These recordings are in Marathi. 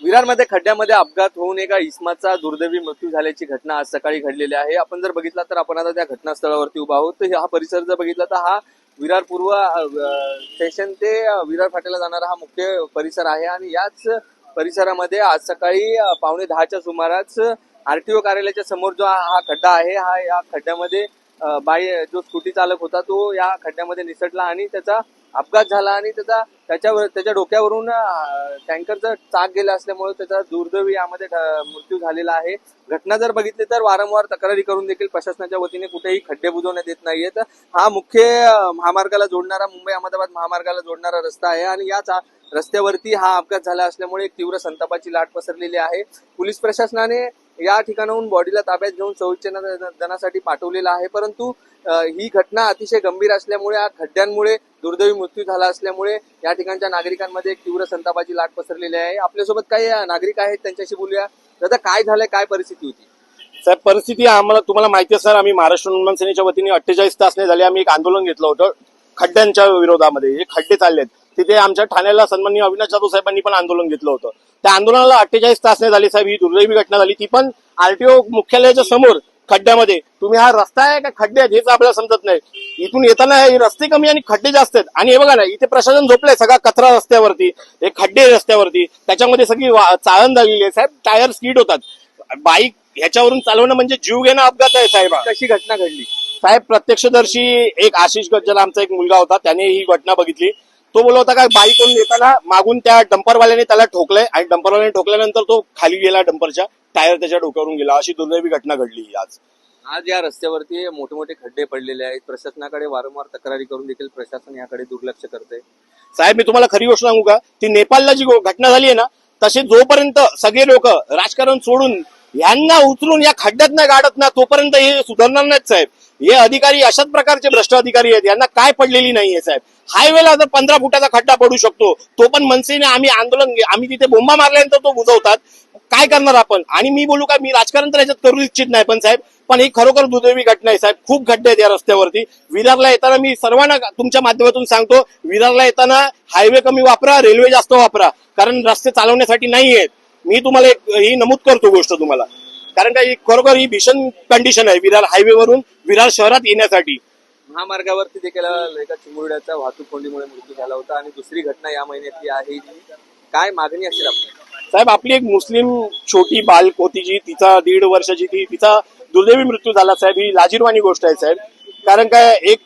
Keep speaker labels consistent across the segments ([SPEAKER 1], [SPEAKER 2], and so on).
[SPEAKER 1] विरारमध्ये खड्ड्यामध्ये अपघात होऊन एका इस्माचा दुर्दैवी मृत्यू झाल्याची घटना आज सकाळी घडलेली आहे. आपण जर बघितला तर आपण आता त्या घटनास्थळावरती उभा आहोत. तर हा परिसर जर बघितला तर हा विरार पूर्व स्टेशन ते विरार फाट्याला जाणारा हा मुख्य परिसर आहे. आणि याच परिसरामध्ये आज सकाळी पावणे दहाच्या सुमारास आरटीओ कार्यालयाच्या समोर जो हा खड्डा आहे हा या खड्ड्यामध्ये बाई जो स्कूटी चालक होता तो या खड्ड्यामध्ये निसटला आणि त्याचा अपघात झाला आणि त्याचा त्याच्यावर त्याच्या डोक्यावरून टँकरचा टँकरचं चाक गेलं असल्यामुळे त्याचा दुर्दैवी यामध्ये मृत्यू झालेला आहे. घटना जर बघितली तर वारंवार तक्रारी करून देखील प्रशासनाच्या वतीने कुठेही खड्डे बुजवण्यात येत नाहीयेत. हा मुख्य महामार्गाला जोडणारा मुंबई अहमदाबाद महामार्गाला जोडणारा रस्ता आहे आणि याच रस्त्यावरती हा अपघात झाला असल्यामुळे एक तीव्र संतापाची लाट पसरलेली आहे. पोलीस प्रशासनाने या ठिकाणाहून बॉडीला ताब्यात घेऊन संरक्षणासाठी पाठवलेला आहे. परंतु ही घटना अतिशय गंभीर असल्यामुळे या खड्ड्यांमुळे दुर्दैवी मृत्यू झाला असल्यामुळे या ठिकाणच्या नागरिकांमध्ये एक तीव्र संतापाची लाट पसरलेली आहे. आपल्यासोबत काही नागरिक आहेत त्यांच्याशी बोलूया. दादा काय झालंय? काय परिस्थिती होती?
[SPEAKER 2] साहेब परिस्थिती आम्हाला तुम्हाला माहिती आहे सर आम्ही महाराष्ट्र निर्माण सेनेच्या वतीने अठ्ठेचाळीस तास झाले आम्ही एक आंदोलन घेतलं होतं खड्ड्यांच्या विरोधामध्ये. हे खड्डे चाललेत. तिथे आमच्या ठाण्याला सन्माननीय अविनाश जाधव साहेबांनी पण आंदोलन घेतलं होतं. त्या आंदोलनाला अठ्ठेचाळीस तास नाही झाले साहेब ही दुर्दैवी घटना झाली. ती पण आरटीओ मुख्यालयाच्या समोर खड्ड्यामध्ये. तुम्ही हा रस्ता आहे का खड्डे आहेत हेच आपल्याला समजत नाही. इथून येताना हे रस्ते कमी आणि खड्डे जास्त आहेत. आणि हे बघा ना इथे प्रशासन झोपलंय सगळा कचरा रस्त्यावरती हे खड्डे रस्त्यावरती. त्याच्यामध्ये सगळी चाळण झालेली आहे साहेब टायर स्किड होतात. बाईक ह्याच्यावरून चालवणं म्हणजे जीव घेणं अपघात आहे साहेब.
[SPEAKER 1] कशी घटना घडली?
[SPEAKER 2] साहेब प्रत्यक्षदर्शी एक आशिष गज्जल आमचा एक मुलगा होता त्याने ही घटना बघितली. तो बोलत होता काय बाईकवरून येताना मागून त्या डंपरवाल्याने त्याला ठोकलंय आणि डंपरवाल्याने ठोकल्यानंतर तो खाली गेला डंपरच्या टायर त्याच्या डोक्यावरून गेला. अशी दुर्दैवी घटना घडली आज.
[SPEAKER 1] आज या रस्त्यावरती मोठे मोठे खड्डे पडलेले आहेत. प्रशासनाकडे वारंवार तक्रारी करून देखील प्रशासन याकडे दुर्लक्ष करते.
[SPEAKER 2] साहेब मी तुम्हाला खरी गोष्ट सांगू का? ती नेपाळला जी घटना झाली आहे ना तसे जोपर्यंत सगळे लोक राजकारण सोडून यांना उचलून या खड्ड्यात नाही गाडत ना तोपर्यंत हे सुधारणार नाहीत साहेब. हे अधिकारी अशाच प्रकारचे भ्रष्ट अधिकारी आहेत. यांना काय पडलेली नाहीये साहेब? हायवेला जर पंधरा फुटाचा खड्डा पडू शकतो तो पण मनसेने आम्ही आंदोलन आम्ही तिथे बोंबा मारल्यानंतर तो बुजवतात. काय करणार आपण? आणि मी बोलू का मी राजकारण तर याच्यात करू इच्छित नाही पण साहेब पण ही खरोखर दुर्दैवी घटना आहे साहेब. खूप खड्डे आहेत या रस्त्यावरती. विरारला येताना मी सर्वांना तुमच्या माध्यमातून सांगतो विरारला येताना हायवे कमी वापरा रेल्वे जास्त वापरा कारण रस्ते चालवण्यासाठी नाही आहेत मी तुम्हाला एक ही नमूद करतो गोष्ट तुम्हाला. कारण का खरोखर ही भीषण कंडिशन आहे विरार हायवेवरून विरार शहरात येण्यासाठी.
[SPEAKER 1] महामार्गावरती देखील एका चिमुरड्याचा वाहतूक कोंडीमुळे मृत्यू झाला होता आणि दुसरी घटना या महिन्यातली आहे. जी काय मागणी असेल आपली?
[SPEAKER 2] साहेब आपली एक मुस्लिम छोटी बालक होती जी तिचा दीड वर्षाची ती तिचा दुर्दैवी मृत्यू झाला साहेब ही लाजीरवाणी गोष्ट आहे साहेब. कारण काय एक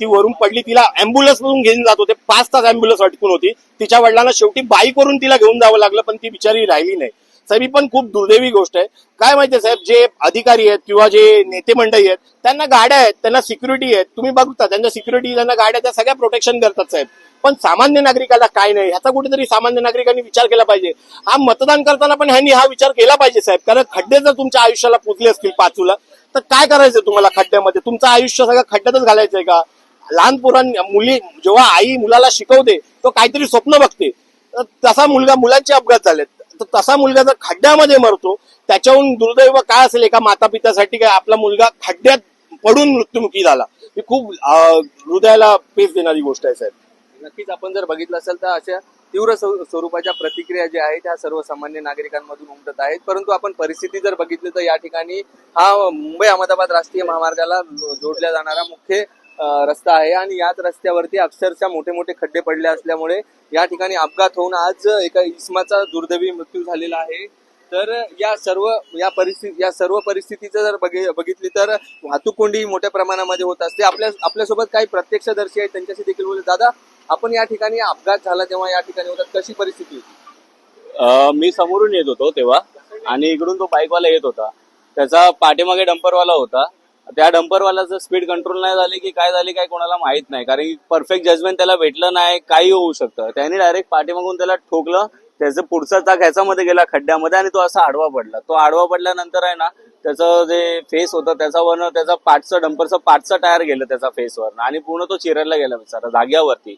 [SPEAKER 2] ती वरून पडली तिला अँब्युलन्स मधून घेऊन जात होते पाच तास अँब्युलन्स अटकून होती. तिच्या वडिलांना शेवटी बाईक वरून तिला घेऊन जावं लागलं पण ती बिचारी राहिली नाही. साहेब ही पण खूप दुर्दैवी गोष्ट आहे. काय माहितीये साहेब जे अधिकारी आहेत किंवा जे नेते मंडळी आहेत त्यांना गाड्या आहेत त्यांना सिक्युरिटी आहेत. तुम्ही बघता त्यांच्या सिक्युरिटी त्यांना गाड्या त्या सगळ्या प्रोटेक्शन करतात साहेब. पण सामान्य नागरिकाला काय नाही. ह्याचा कुठेतरी सामान्य नागरिकांनी विचार केला पाहिजे. हा मतदान करताना पण ह्यांनी हा विचार केला पाहिजे साहेब. कारण खड्डे जर तुमच्या आयुष्याला पुजले असतील पाचूला तर काय करायचं तुम्हाला खड्ड्यामध्ये? तुमचं आयुष्य सगळं खड्ड्यातच घालायचंय का? लहान पोरांनी मुली जेव्हा आई मुलाला शिकवते तो काहीतरी स्वप्न बघते. तर तसा मुलगा मुलांचे अपघात झालेत. तर तसा मुलगा जर खड्ड्यामध्ये मरतो त्याच्याहून दुर्दैव काय असेल? एका माता पित्यासाठी काय आपला मुलगा खड्ड्यात पडून मृत्युमुखी झाला? ही खूप हृदयाला पेच देणारी गोष्ट आहे साहेब.
[SPEAKER 1] नक्कीच आपण जर बघितलं असेल तर अशा तीव्र स्व- स्वरूपाच्या प्रतिक्रिया ज्या आहेत त्या सर्वसामान्य नागरिकांमधून उमटत आहेत. परंतु आपण परिस्थिती जर बघितली तर या ठिकाणी हा मुंबई अहमदाबाद राष्ट्रीय महामार्गाला जोडल्या जाणारा मुख्य रस्ता आहे आणि याच रस्त्यावरती अक्षरशः मोठे मोठे खड्डे पडले असल्यामुळे या ठिकाणी अपघात होऊन आज एका इस्माचा दुर्दैवी मृत्यू झालेला आहे. तर या सर्व या परिस्थिती या सर्व परिस्थितीचं जर बघितली तर वाहतूक कोंडी मोठ्या प्रमाणामध्ये होत असते. आपल्या आपल्यासोबत काही प्रत्यक्षदर्शी आहेत त्यांच्याशी देखील बोलले दादा आपण या ठिकाणी अपघात झाला तेव्हा या ठिकाणी होतात. कशी परिस्थिती होती?
[SPEAKER 3] मी समोरून येत होतो तेव्हा आणि इकडून तो बाईकवाला येत होता. त्याचा पाठीमागे डंपरवाला होता. त्या डंपरवाल्याचं स्पीड कंट्रोल नाही झाले की काय झाले काय कोणाला माहीत नाही. कारण परफेक्ट जजमेंट त्याला भेटलं नाही काही होऊ शकतं. त्याने डायरेक्ट पाठीमागून त्याला ठोकलं त्याचं पुढचा चाक ह्याच्यामध्ये गेला खड्ड्यामध्ये आणि तो असा आडवा पडला. तो आडवा पडल्यानंतर आहे ना त्याचं जे फेस होतं त्याचा त्याचा पाठचं डंपरचं पाठचं टायर गेलं त्याचा फेसवर आणि पूर्ण तो चिरायला गेला बिचारा जाग्यावरती.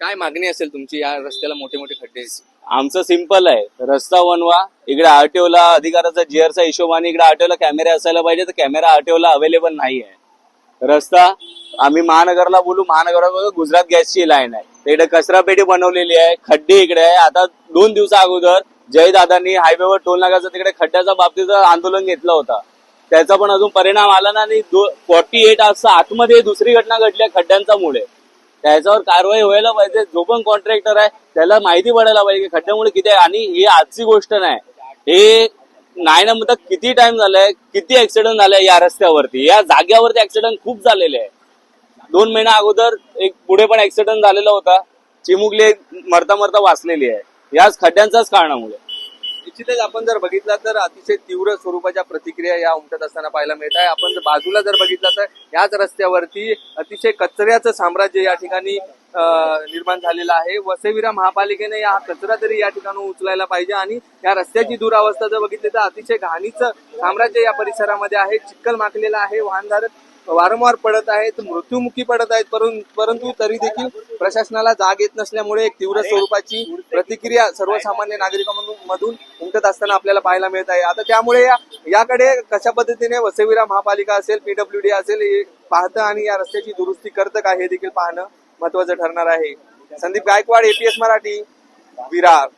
[SPEAKER 1] काय मागणी असेल तुमची या रस्त्याला मोठे मोठे खड्डे?
[SPEAKER 3] आमचं सिंपल आहे. रस्ता बनवा. इकडे आरटीओला अधिकाराचा जीआरचा हिशोबाने इकडे आरटीओला कॅमेरे असायला पाहिजे. तर कॅमेरा आरटीओला अवेलेबल नाही आहे रस्ता आम्ही महानगरला बोलू. महानगरात गुजरात गॅसची लाईन आहे. तर इकडे कचरा पेटी बनवलेली आहे. खड्डे इकडे आहे. आता दोन दिवसा अगोदर जयदादांनी हायवेवर टोल नाकाचा तिकडे खड्ड्याच्या बाबतीत आंदोलन घेतलं होतं. त्याचा पण अजून परिणाम आला ना आणि फॉर्टी एट आजचा आतमध्ये दुसरी घटना घडली आहे खड्ड्यांच्यामुळे त्याच्यावर कारवाई व्हायला पाहिजे. जो पण कॉन्ट्रॅक्टर आहे त्याला माहिती पडायला पाहिजे की खड्ड्यामुळे किती आहे. आणि ही आजची गोष्ट नाही. हे नाही ना म्हणतात किती टाइम झालाय किती ऍक्सिडेंट झालाय या रस्त्यावरती? या जाग्यावरती ऍक्सिडेंट खूप झालेले आहे. दोन महिना अगोदर एक पुढे पण ऍक्सिडेंट झालेला होता. चिमुकली मरता मरता वाचलेली आहे. याच खड्ड्यांच्याच कारणामुळे.
[SPEAKER 1] निश्चितच आपण जर बघितला तर अतिशय तीव्र स्वरूपाच्या प्रतिक्रिया या उमटत असताना पाहायला मिळत आहे. आपण बाजूला जर बघितलं तर याच रस्त्यावरती अतिशय कचऱ्याचं साम्राज्य या ठिकाणी अं, निर्माण झालेलं आहे. वसईविरा महापालिकेने या कचरा तरी या ठिकाणी उचलायला पाहिजे आणि या रस्त्याची दुरावस्था जर बघितली तर अतिशय घाणीचं साम्राज्य या परिसरामध्ये आहे. चिखल माखलेलं आहे. वाहनधारक वारंवार पडत आहेत मृत्युमुखी पडत आहेत परं- परंतु तरी देखील प्रशासनाला जाग येत नसल्यामुळे एक तीव्र स्वरूपाची प्रतिक्रिया सर्वसामान्य नागरिकांमधून मधून उमटत असताना आपल्याला पाहायला मिळत आहे. आता त्यामुळे याकडे कशा पद्धतीने वसईविरा महापालिका असेल पीडब्ल्यू असेल हे पाहतं आणि या रस्त्याची दुरुस्ती करतं का हे देखील पाहणं महत्वाचं ठरणार आहे. संदीप गायकवाड एपीएस मराठी विरार.